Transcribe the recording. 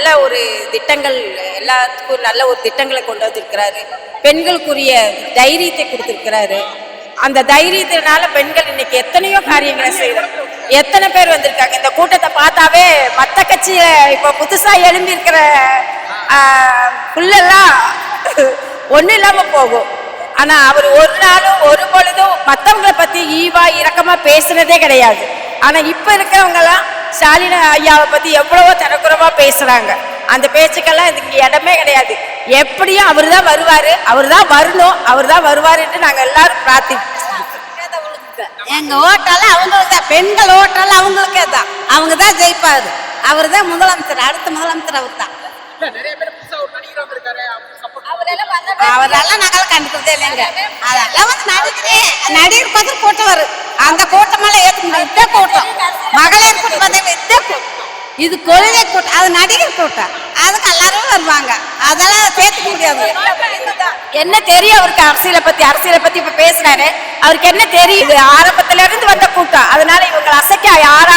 நல்ல ஒரு திட்டங்கள் எல்லாத்துக்கும் நல்ல ஒரு திட்டங்களை கொண்டு வந்திருக்கிறாரு. பெண்களுக்குரிய தைரியத்தை கொடுத்துருக்கிறாரு. அந்த தைரியத்தினால பெண்கள் இன்னைக்கு எத்தனையோ காரியங்களை செய்யறோம் எத்தனை பேர் வந்திருக்காங்க. இந்த கூட்டத்தை பார்த்தாவே மத்த கட்சியில இப்ப புதுசா எழும்பி இருக்கிற புல்லெல்லாம் ஒண்ணும் இல்லாம போகும். ஆனா அவர் ஒரு நாளும் ஒரு பொழுதும் மத்தவங்களை பத்தி ஈவா இரக்கமா பேசுனதே கிடையாது. ஆனா இப்ப இருக்கிறவங்க எல்லாம் ஸ்டாலின் ஐயாவை பத்தி எவ்வளவோ தரக்குறவா பேசுறாங்க. அந்த பேச்சுக்கெல்லாம் இதுக்கு இடமே கிடையாது. எப்படியும் அவர் தான் வருவாரு அவர் தான் வரணும் அவர் தான் வருவாருன்னு நாங்க எல்லாரும் பிரார்த்தி எங்க ஓட்டெல்லாம் அவங்களுக்கு தான் பெண்கள் ஓட்டெல்லாம் அவங்களுக்கே தான் அவங்க தான் ஜெயிப்பாரு. அவர் தான் முதலமைச்சர் அடுத்த முதலமைச்சர் அவர் தான் அவரெல்லாம் நாங்கள் கண்டுக்கிறதே இல்லைங்க. அதெல்லாம் வந்து நடிகரே நடிகர் பார்த்து கூட்டம் வரும் அந்த கூட்டமெல்லாம் ஏற்றுக்க முடியாது. இதே கூட்டம் மகளிர் கூட்டம் பார்த்தீங்கன்னா இதே கூட்டம் இது கொள்கை கூட்டம் அது நடிகர் கூட்டம் அதுக்கு எல்லாரும் வருவாங்க. அதெல்லாம் சேர்த்துக்க முடியாது. என்ன தெரியும் அவருக்கு அரசியலை பத்தி? அரசியலை பத்தி இப்ப பேசினாரு அவருக்கு என்ன தெரியுது? ஆரம்பத்துல இருந்து வந்த கூட்டம். அதனால இவங்களை அசைக்க யாரா